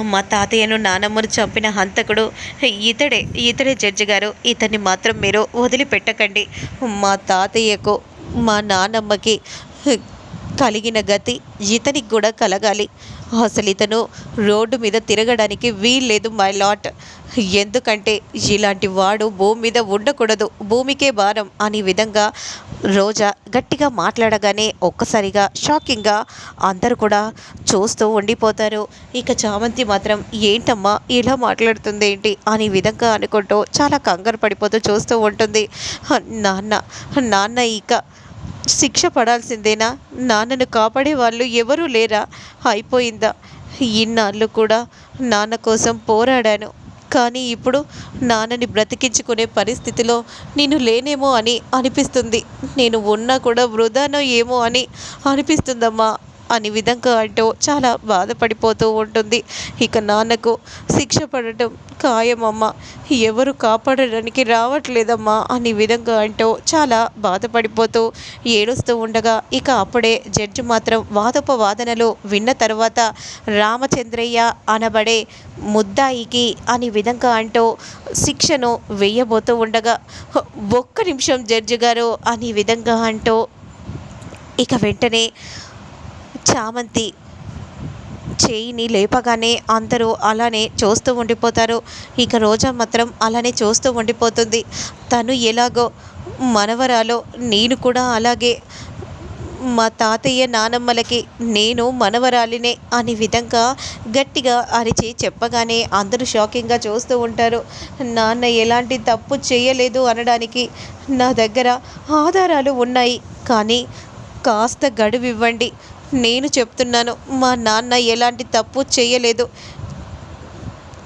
మా తాతయ్యను నానమ్మను చంపిన హంతకుడు ఇతడే ఇతడే జడ్జి గారు. ఇతన్ని మాత్రం మీరు వదిలిపెట్టకండి. మా తాతయ్యకు మా నానమ్మకి కలిగిన గతి ఇతనికి కూడా కలగాలి. అసలు ఇతను రోడ్డు మీద తిరగడానికి వీల్లేదు మై లాట్ ఎందుకంటే ఇలాంటి వాడు భూమి మీద ఉండకూడదు భూమికే భారం అనే విధంగా రోజా గట్టిగా మాట్లాడగానే ఒక్కసారిగా షాకింగ్గా అందరూ కూడా చూస్తూ ఉండిపోతారు. ఇక చామంతి మాత్రం ఏంటమ్మా ఇలా మాట్లాడుతుంది ఏంటి? అనే విధంగా అనుకుంటూ చాలా కంగారు పడిపోతూ చూస్తూ ఉంటుంది. నాన్న నాన్న ఇక శిక్ష పడాల్సిందేనా? నాన్నను కాపాడే వాళ్ళు ఎవరూ లేరా? అయిపోయిందా? ఇన్నాళ్ళు కూడా నాన్న కోసం పోరాడాను. కానీ ఇప్పుడు నాన్నని బ్రతికించుకునే పరిస్థితిలో నేను లేనేమో అని అనిపిస్తుంది. నేను ఉన్నా కూడా వృధానో ఏమో అని అనిపిస్తుందమ్మా. అని విధంగా అంటూ చాలా బాధపడిపోతూ ఉంటుంది. ఇక నాన్నకు శిక్ష పడటం ఖాయమమ్మ. ఎవరు కాపాడడానికి రావట్లేదమ్మా అని విధంగా అంటూ చాలా బాధపడిపోతూ ఏడుస్తూ ఉండగా ఇక అప్పుడే జడ్జి మాత్రం వాదోపవాదనలు విన్న తర్వాత రామచంద్రయ్య అనబడే ముద్దాయికి అని విధంగా అంటూ శిక్షను వేయబోతూ ఉండగా ఒక్క నిమిషం జడ్జి గారు అని విధంగా అంటూ ఇక వెంటనే చామంతి చేయిని లేపగానే అందరూ అలానే చూస్తూ ఉండిపోతారు. ఇక రోజా మాత్రం అలానే చూస్తూ ఉండిపోతుంది. తను ఎలాగో మనవరాలో నేను కూడా అలాగే. మా తాతయ్య నానమ్మలకి నేను మనవరాలినే అనే విధంగా గట్టిగా అరిచి చెప్పగానే అందరూ షాకింగ్గా చూస్తూ ఉంటారు. నాన్న ఎలాంటి తప్పు చేయలేదు అనడానికి నా దగ్గర ఆధారాలు ఉన్నాయి. కానీ కాస్త గడువు ఇవ్వండి నేను చెప్తున్నాను మా నాన్న ఎలాంటి తప్పు చేయలేదు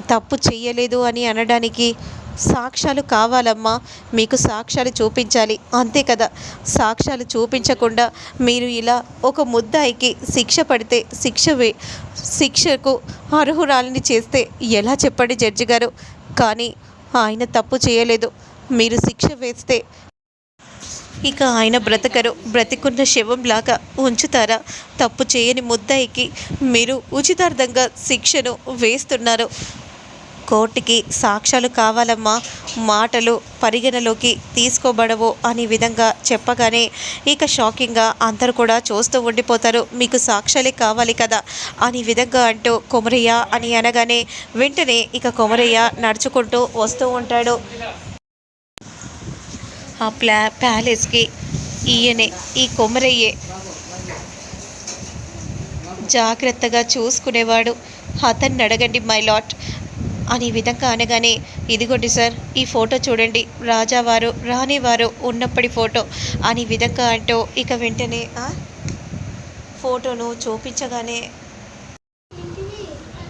తప్పు చేయలేదు అని అనడానికి సాక్ష్యాలు కావాలమ్మా. మీకు సాక్ష్యాలు చూపించాలి. అంతే కదా. సాక్ష్యాలు చూపించకుండా మీరు ఇలా ఒక ముద్దాయికి శిక్ష పడితే శిక్ష వే శిక్షకు అర్హురాలిని చేస్తే ఎలా చెప్పండి జడ్జి గారు కానీ ఆయన తప్పు చేయలేదు. మీరు శిక్ష వేస్తే ఇక ఆయన బ్రతకరు. బ్రతికున్న శవంలాగా ఉంచుతారా? తప్పు చేయని ముద్దాయికి మీరు ఉచితార్థంగా శిక్షను వేస్తున్నారు. కోర్టుకి సాక్ష్యాలు కావాలమ్మా. మాటలు పరిగణలోకి తీసుకోబడవు అనే విధంగా చెప్పగానే ఇక షాకింగ్గా అందరూ కూడా చూస్తూ ఉండిపోతారు. మీకు సాక్ష్యాలే కావాలి కదా? అనే విధంగా అంటూ కొమరయ్య అని అనగానే వెంటనే ఇక కొమరయ్య నడుచుకుంటూ వస్తూ ఉంటాడు. ఆ ప్లా ప్యాలెస్కి ఈయనే ఈ కొమరయ్యే. జాగ్రత్తగా చూసుకునేవాడు. అతన్ని అడగండి మై లాట్ అనే విధంగా అనగానే ఇదిగోండి సార్ ఈ ఫోటో చూడండి. రాజావారు రాణివారు ఉన్నప్పటి ఫోటో. అని విధంగా అంటూ ఇక వెంటనే ఆ ఫోటోను చూపించగానే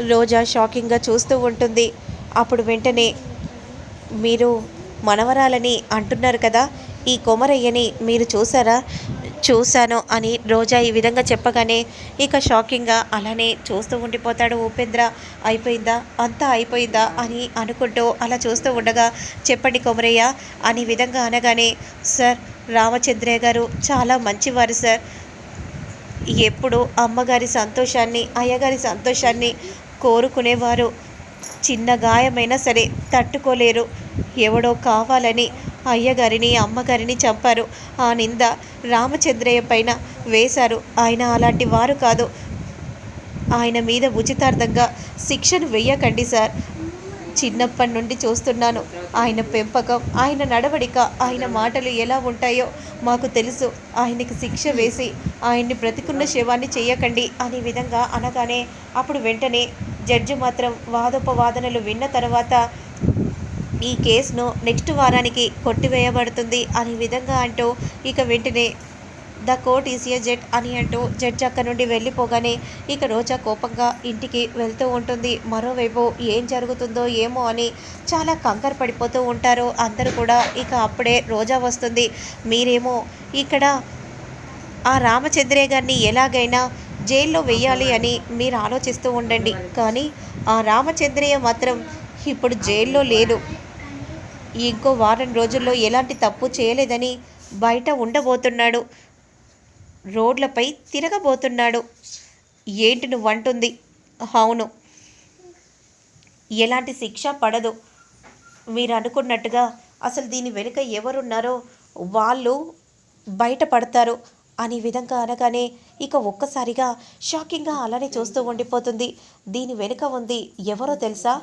రోజా షాకింగ్గా చూస్తూ ఉంటుంది. అప్పుడు వెంటనే మీరు మనవరాలని అంటున్నారు కదా. ఈ కొమరయ్యని మీరు చూసారా? చూశాను అని రోజా ఈ విధంగా చెప్పగానే ఇక షాకింగ్గా అలానే చూస్తూ ఉండిపోతాడు ఉపేంద్ర. అయిపోయిందా? అంతా అయిపోయిందా? అని అనుకుంటూ అలా చూస్తూ ఉండగా చెప్పండి కొమరయ్య అని విధంగా అనగానే సార్ రామచంద్రయ్య గారు చాలా మంచివారు సార్. ఎప్పుడు అమ్మగారి సంతోషాన్ని అయ్యగారి సంతోషాన్ని కోరుకునేవారు. చిన్న గాయమైనా సరే తట్టుకోలేరు. ఎవడో కావాలని అయ్యగారిని అమ్మగారిని చంపారు. ఆ నింద రామచంద్రయ్య పైన వేశారు. ఆయన అలాంటి వారు కాదు. ఆయన మీద ఉచితార్థంగా శిక్షను వెయ్యకండి సార్. చిన్నప్పటి నుండి చూస్తున్నాను. ఆయన పెంపకం ఆయన నడవడిక ఆయన మాటలు ఎలా ఉంటాయో మాకు తెలుసు. ఆయనకి శిక్ష వేసి ఆయన్ని బ్రతికున్న శవాన్ని చేయకండి అనే విధంగా అనగానే అప్పుడు వెంటనే జడ్జి మాత్రం వాదోపవాదనలు విన్న తర్వాత ఈ కేసును నెక్స్ట్ వారానికి కొట్టివేయబడుతుంది అనే విధంగా అంటూ ఇక వెంటనే the court is a jet అని అంటూ జడ్జి అక్కడి నుండి వెళ్ళిపోగానే ఇక రోజా కోపంగా ఇంటికి వెళ్తూ ఉంటుంది. మరోవైపు ఏం జరుగుతుందో ఏమో అని చాలా కంగారు పడిపోతూ ఉంటారు. అందరూ కూడా ఇక అప్పుడే రోజా వస్తుంది. మీరేమో ఇక్కడ ఆ రామచంద్రయ్య గారిని ఎలాగైనా జైల్లో వెయ్యాలి అని మీరు ఆలోచిస్తూ ఉండండి. కానీ ఆ రామచంద్రయ్య మాత్రం ఇప్పుడు జైల్లో లేడు. ఇంకో వారం రోజుల్లో ఎలాంటి తప్పు చేయలేదని బయట ఉండబోతున్నాడు. రోడ్లపై తిరగబోతున్నాడు. ఏంటి నువ్వు అంటుంది. అవును. ఎలాంటి శిక్ష పడదు. మీరు అనుకున్నట్టుగా అసలు దీని వెనుక ఎవరున్నారో వాళ్ళు బయటపడతారు. అనే విధంగా అనగానే ఇక ఒక్కసారిగా షాకింగ్గా అలానే చూస్తూ ఉండిపోతుంది. దీని వెనుక ఉంది ఎవరో తెలుసా?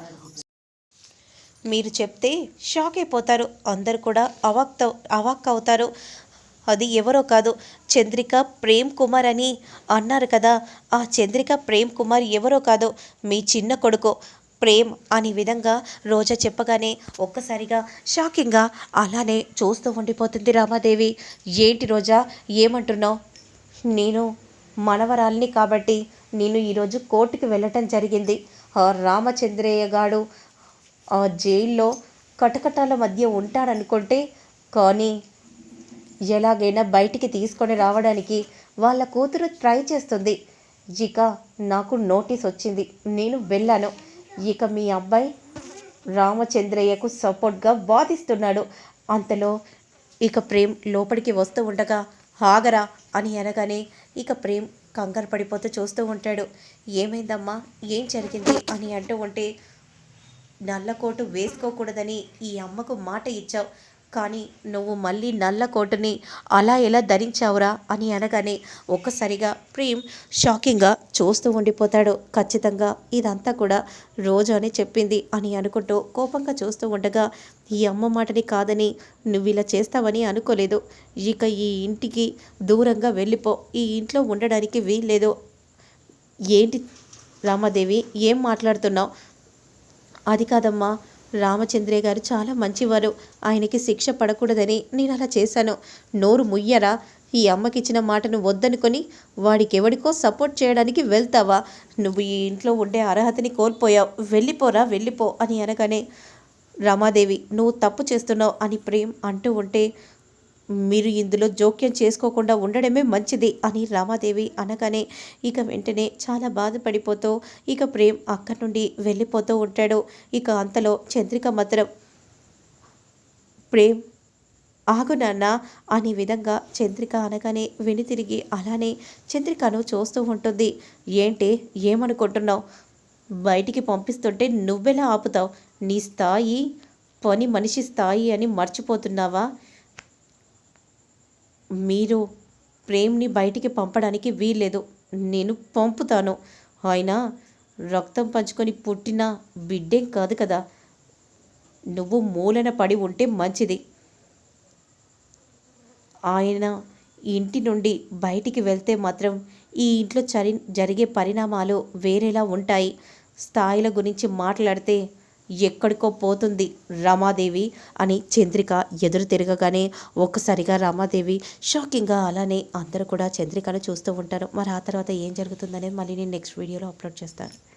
మీరు చెప్తే షాక్ అయిపోతారు. అందరు కూడా అవాక్ అవాక్ అవుతారు. అది ఎవరో కాదు చంద్రిక ప్రేమ్ కుమార్ అని అన్నారు కదా. ఆ చంద్రిక ప్రేమ్ కుమార్ ఎవరో కాదు మీ చిన్న కొడుకు. ప్రేమ్ అనే విధంగా రోజా చెప్పగానే ఒక్కసారిగా షాకింగ్గా అలానే చూస్తూ ఉండిపోతుంది రామాదేవి. ఏంటి రోజా ఏమంటున్నావు? నేను మనవరాల్ని కాబట్టి నేను ఈరోజు కోర్టుకి వెళ్ళటం జరిగింది. రామచంద్రయ్య గాడు ఆ జైల్లో కటకటాల మధ్య ఉంటాడనుకుంటే కానీ ఎలాగైనా బయటికి తీసుకొని రావడానికి వాళ్ళ కూతురు ట్రై చేస్తుంది. ఇక నాకు నోటీస్ వచ్చింది. నేను వెళ్ళాను. ఇక మీ అబ్బాయి రామచంద్రయ్యకు సపోర్ట్గా వాదిస్తున్నాడు. అంతలో ఇక ప్రేమ్ లోపలికి వస్తూ ఉండగా హాగరా అని అనగానే ఇక ప్రేమ్ కంగారు పడిపోతూ చూస్తూ ఉంటాడు. ఏమైందమ్మా? ఏం జరిగింది? అని అంటూ ఉంటే నల్ల కోటు వేసుకోకూడదని ఈ అమ్మకు మాట ఇచ్చావు. కానీ నువ్వు మళ్ళీ నల్ల కోటుని అలా ఎలా ధరించావురా అని అనగానే ఒక్కసారిగా ప్రేమ్ షాకింగ్గా చూస్తూ ఉండిపోతాడు. ఖచ్చితంగా ఇదంతా కూడా రోజు అని చెప్పింది అని అనుకుంటూ కోపంగా చూస్తూ ఉండగా ఈ అమ్మ మాటని కాదని నువ్వు ఇలా చేస్తావని అనుకోలేదు. ఇక ఈ ఇంటికి దూరంగా వెళ్ళిపో. ఈ ఇంట్లో ఉండడానికి వీల్లేదు. ఏంటి రామాదేవి? ఏం మాట్లాడుతున్నావు? అది కాదమ్మా. రామచంద్రయ్య గారు చాలా మంచివారు. ఆయనకి శిక్ష పడకూడదని నేను అలా చేశాను. నోరు ముయ్యరా? ఈ అమ్మకిచ్చిన మాటను వద్దనుకొని వాడికి ఎవడికో సపోర్ట్ చేయడానికి వెళ్తావా? నువ్వు ఈ ఇంట్లో ఉండే అర్హతని కోల్పోయావు. వెళ్ళిపోరా వెళ్ళిపో అని అనగానే రమాదేవి నువ్వు తప్పు చేస్తున్నావు అని ప్రేమ్ అంటూ ఉంటే మీరు ఇందులో జోక్యం చేసుకోకుండా ఉండడమే మంచిది అని రామాదేవి అనగానే ఇక వెంటనే చాలా బాధపడిపోతూ ఇక ప్రేమ్ అక్కడి నుండి వెళ్ళిపోతూ ఉంటాడు. ఇక అంతలో చంద్రిక మాత్రం ప్రేమ్ ఆగు నాన్న అనే విధంగా చంద్రిక అనగానే వెనుతిరిగి అలానే చంద్రికను చూస్తూ ఉంటుంది. ఏంటి ఏమనుకుంటున్నావు? బయటికి పంపిస్తుంటే నువ్వెలా ఆపుతావు? నీ స్థాయి పని మనిషి స్థాయి అని మర్చిపోతున్నావా? మీరు ప్రేమ్ని బయటికి పంపడానికి వీల్లేదు. నేను పంపుతాను. ఆయన రక్తం పంచుకొని పుట్టిన బిడ్డేం కాదు కదా. నువ్వు మూలన పడి ఉంటే మంచిది. ఆయన ఇంటి నుండి బయటికి వెళ్తే మాత్రం ఈ ఇంట్లో చరి జరిగే పరిణామాలు వేరేలా ఉంటాయి. స్థాయిల గురించి మాట్లాడితే ఎక్కడికో పోతుంది రమాదేవి అని చంద్రిక ఎదురు తిరగగానే ఒక్కసారిగా రమాదేవి షాకింగ్గా అలానే అందరూ కూడా చంద్రికను చూస్తూ ఉంటారు. మరి ఆ తర్వాత ఏం జరుగుతుందనేది మళ్ళీ నేను నెక్స్ట్ వీడియోలో అప్లోడ్ చేస్తాను.